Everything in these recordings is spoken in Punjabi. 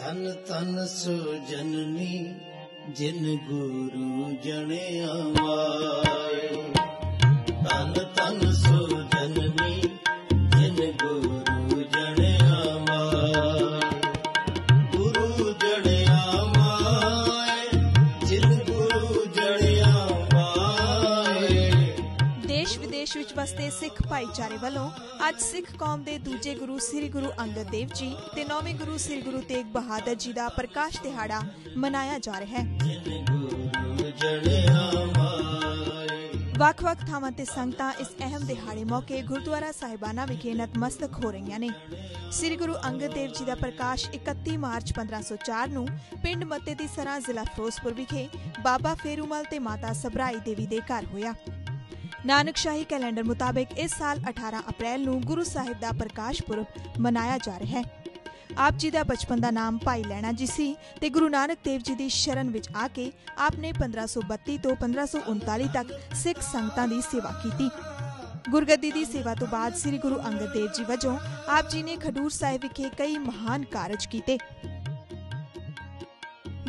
ਤਨ ਤਨ ਸੋ ਜਨਨੀ ਜਿਨ ਗੁਰੂ ਜਣਿਆ ਮਾਏ। ਵਿਦੇਸ਼ ਵਿੱਚ ਸਿੱਖ ਭਾਈਚਾਰੇ ਵੱਲੋਂ ਅੱਜ ਸਿੱਖ ਕੌਮ ਦੇ ਦੂਜੇ ਗੁਰੂ ਸ੍ਰੀ ਗੁਰੂ ਅੰਗਦ ਦੇਵ ਜੀ ਤੇ ਨੌਵੇਂ ਗੁਰੂ ਸ੍ਰੀ ਗੁਰੂ ਤੇਗ ਬਹਾਦਰ ਜੀ ਦਾ ਪ੍ਰਕਾਸ਼ ਦਿਹਾੜਾ ਮਨਾਇਆ ਜਾ ਰਿਹਾ ਹੈ। ਵੱਖ-ਵੱਖ ਥਾਵਾਂ ਤੇ ਸੰਗਤਾਂ ਇਸ ਅਹਿਮ ਦਿਹਾੜੇ ਮੌਕੇ ਗੁਰਦੁਆਰਾ ਸਾਹਿਬਾਨਾ ਵਿਖੇ ਨਤਮਸਤਕ ਹੋ ਰਹੀਆਂ ਨੇ। ਸ੍ਰੀ ਗੁਰੂ ਅੰਗਦ ਦੇਵ ਜੀ ਦਾ ਪ੍ਰਕਾਸ਼ 31 ਮਾਰਚ 1504 ਨੂੰ ਪਿੰਡ ਮੱਤੇ ਦੀ ਸਰਾਂ ਜ਼ਿਲ੍ਹਾ ਫਿਰੋਜ਼ਪੁਰ ਵਿਖੇ ਬਾਬਾ ਫੇਰੂਮਲ ਤੇ ਮਾਤਾ ਸਬਰਾਈ ਦੇਵੀ ਦੇ ਘਰ ਹੋਇਆ। ਨਾਨਕ ਕੈਲੰਡਰ ਮੁਤਾਬਕ ਇਸ ਸਾਲ 18 ਅਪ੍ਰੈਲ ਨੂੰ ਗੁਰੂ ਸਾਹਿਬ ਦਾ ਪ੍ਰਕਾਸ਼ ਪੁਰਬ ਮਨਾਇਆ ਜਾ ਰਿਹਾ ਹੈ। ਆਪ ਜੀ ਦਾ ਬਚਪਨ ਦਾ ਨਾਮ ਭਾਈ ਲੈਣਾ ਜੀ ਸੀ ਤੇ ਗੁਰੂ ਨਾਨਕ ਦੇਵ ਜੀ ਦੀ ਸ਼ਰਨ ਵਿੱਚ ਆ ਕੇ ਆਪ ਨੇ 1532 ਤੋਂ 1539 ਤੱਕ ਸਿੱਖ ਸੰਗਤਾਂ ਦੀ ਸੇਵਾ ਕੀਤੀ। ਗੁਰਗੱਦੀ ਦੀ ਸੇਵਾ ਤੋਂ ਬਾਅਦ ਸ੍ਰੀ ਗੁਰੂ ਅੰਗਦ ਦੇਵ ਜੀ ਵਜੋਂ ਆਪ ਜੀ ਨੇ ਖਡੂਰ ਸਾਹਿਬ ਵਿਖੇ ਕਈ ਮਹਾਨ ਕਾਰਜ ਕੀਤੇ।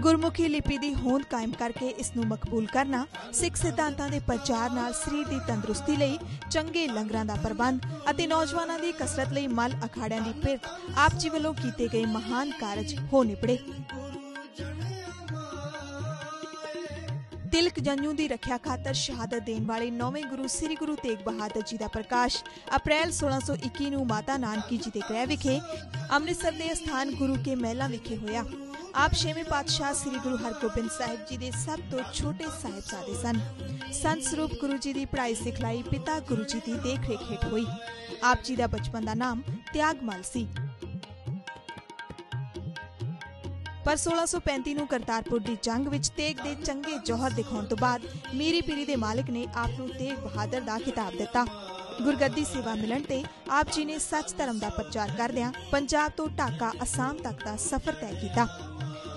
ਗੁਰਮੁਖੀ ਲਿਪੀ ਦੀ ਹੋਂਦ ਕਾਇਮ ਕਰਕੇ ਇਸ ਨੂੰ ਮਕਬੂਲ ਕਰਨਾ, ਸਿੱਖ ਸਿਧਾਂਤਾਂ ਦੇ ਪ੍ਰਚਾਰ ਨਾਲ ਸਰੀਰ ਦੀ ਤੰਦਰੁਸਤੀ ਲਈ ਚੰਗੇ ਲੰਗਰਾਂ ਦਾ ਪ੍ਰਬੰਧ ਅਤੇ ਨੌਜਵਾਨਾਂ ਦੀ ਕਸਰਤ ਲਈ ਮਲ ਅਖਾੜਿਆਂ ਦੀ ਪਿਰਤ ਆਪ ਜੀ ਵੱਲੋਂ ਕੀਤੇ ਗਏ ਮਹਾਨ ਕਾਰਜ ਹੋ ਨਿਪੜੇ। ਤਿਲਕ ਜੰਜੂ ਦੀ ਰੱਖਿਆ ਖਾਤਰ ਸ਼ਹਾਦਤ ਦੇਣ ਵਾਲੇ ਨੌਵੇਂ ਗੁਰੂ ਸ੍ਰੀ ਗੁਰੂ ਤੇਗ ਬਹਾਦਰ ਜੀ ਦਾ ਪ੍ਰਕਾਸ਼ ਅਪ੍ਰੈਲ 1621 ਨੂੰ ਮਾਤਾ ਨਾਨਕੀ ਜੀ ਦੇ ਗ੍ਰਹਿ ਵਿਖੇ ਅੰਮ੍ਰਿਤਸਰ ਦੇ ਸਥਾਨ ਗੁਰੂ ਕੇ ਮਹਿਲਾਂ ਵਿਖੇ ਹੋਇਆ। ਆਪ ਛੇਵੇਂ ਪਾਤਸ਼ਾਹ ਸ੍ਰੀ ਗੁਰੂ ਹਰਗੋਬਿੰਦ ਸਾਹਿਬ ਜੀ ਦੇ ਸਭ ਤੋਂ ਛੋਟੇ ਸਾਹਿਬਜ਼ਾਦੇ ਸਨ। ਸੰਤ ਸਰੂਪ ਗੁਰੂ ਜੀ ਦੀ ਪੜ੍ਹਾਈ ਸਿਖਲਾਈ ਪਿਤਾ ਗੁਰੂ ਜੀ ਦੀ ਦੇਖ ਰੇਖ ਹੇਠ ਹੋਈ। ਆਪ ਜੀ ਦਾ ਬਚਪਨ ਦਾ ਨਾਮ ਤਿਆਗਮਲ ਸੀ। ਪਰ 1635 ਨੂੰ ਕਰਤਾਰਪੁਰ ਦੀ ਜੰਗ ਵਿੱਚ ਤੇਗ ਦੇ ਚੰਗੇ ਜੋਹਰ ਦਿਖਾਉਣ ਤੋਂ ਬਾਅਦ ਮੀਰੀ ਪੀਰੀ ਦੇ ਮਾਲਕ ਨੇ ਆਪ ਨੂੰ ਤੇਗ ਬਹਾਦਰ ਦਾ ਖਿਤਾਬ ਦਿੱਤਾ। ਗੁਰਗੱਦੀ ਸੇਵਾ ਮਿਲਣ ਤੇ ਆਪ ਜੀ ਨੇ ਸੱਚ ਧਰਮ ਦਾ ਪ੍ਰਚਾਰ ਕਰਦਿਆਂ ਪੰਜਾਬ ਤੋਂ ਢਾਕਾ ਅਸਾਮ ਤੱਕ ਦਾ ਸਫ਼ਰ ਤੈਅ ਕੀਤਾ।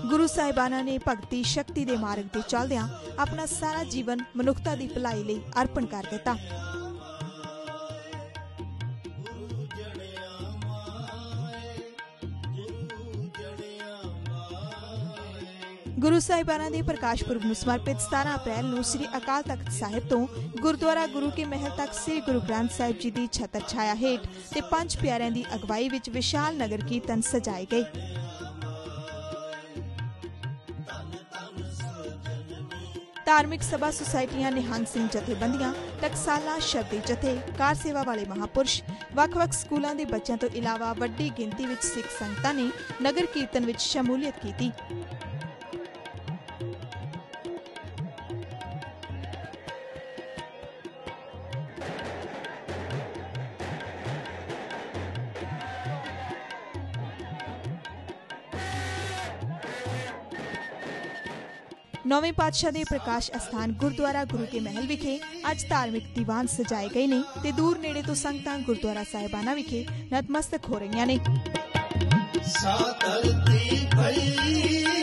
ਗੁਰੂ ਸਾਹਿਬਾਨਾਂ ਨੇ ਭਗਤੀ ਸ਼ਕਤੀ ਦੇ ਮਾਰਗ ਤੇ ਚੱਲਦਿਆਂ ਆਪਣਾ ਸਾਰਾ ਜੀਵਨ ਮਨੁੱਖਤਾ ਦੀ ਭਲਾਈ ਲਈ ਅਰਪਣ ਕਰ ਦਿੱਤਾ। ਗੁਰੂ ਸਾਹਿਬਾਨਾਂ ਦੇ ਪ੍ਰਕਾਸ਼ ਪੁਰਬ ਨੂੰ ਸਮਰਪਿਤ 17 ਅਪ੍ਰੈਲ ਨੂੰ ਸ੍ਰੀ ਅਕਾਲ ਤਖਤ ਸਾਹਿਬ ਤੋਂ ਗੁਰਦੁਆਰਾ ਗੁਰੂ ਕੇ ਮਹਿਲ ਤੱਕ ਸ੍ਰੀ ਗੁਰੂ ਗ੍ਰੰਥ ਸਾਹਿਬ ਜੀ ਦੀ ਛਤਰ ਛਾਇਆ ਹੇਠ ਤੇ ਪੰਜ ਪਿਆਰਿਆਂ ਦੀ ਅਗਵਾਈ ਵਿੱਚ ਵਿਸ਼ਾਲ ਨਗਰ ਕੀਰਤਨ ਸਜਾਏ ਗਏ। ਧਾਰਮਿਕ ਸਭਾ ਸੁਸਾਇਟੀਆਂ ਨਿਹੰਗ ਸਿੰਘ ਜਥੇਬੰਦੀਆਂ, ਟਕਸਾਲਾ ਸ਼ਬਦੀ ਜਥੇ, ਕਾਰ ਸੇਵਾ ਵਾਲੇ ਮਹਾਪੁਰਸ਼, ਵੱਖ-ਵੱਖ ਸਕੂਲਾਂ ਦੇ ਬੱਚਿਆਂ ਤੋਂ ਇਲਾਵਾ ਵੱਡੀ ਗਿਣਤੀ ਵਿੱਚ ਸਿੱਖ ਸੰਗਤਾਂ ਨੇ ਨਗਰ ਕੀਰਤਨ ਵਿੱਚ ਸ਼ਮੂਲੀਅਤ ਕੀਤੀ। ਨੌਵੇਂ ਪਾਤਸ਼ਾਹ ਦੇ ਪ੍ਰਕਾਸ਼ ਅਸਥਾਨ ਗੁਰਦੁਆਰਾ ਗੁਰੂ ਕੇ ਮਹਿਲ ਵਿਖੇ ਅੱਜ ਧਾਰਮਿਕ ਦੀਵਾਨ ਸਜਾਏ ਗਏ ਨੇ ਤੇ ਦੂਰ ਨੇੜੇ ਤੋਂ ਸੰਗਤਾਂ ਗੁਰਦੁਆਰਾ ਸਾਹਿਬਾਨਾ ਵਿਖੇ ਨਤਮਸਤਕ ਹੋ ਰਹੀਆਂ ਨੇ। ਸਾਤਲਤੀ ਭਈ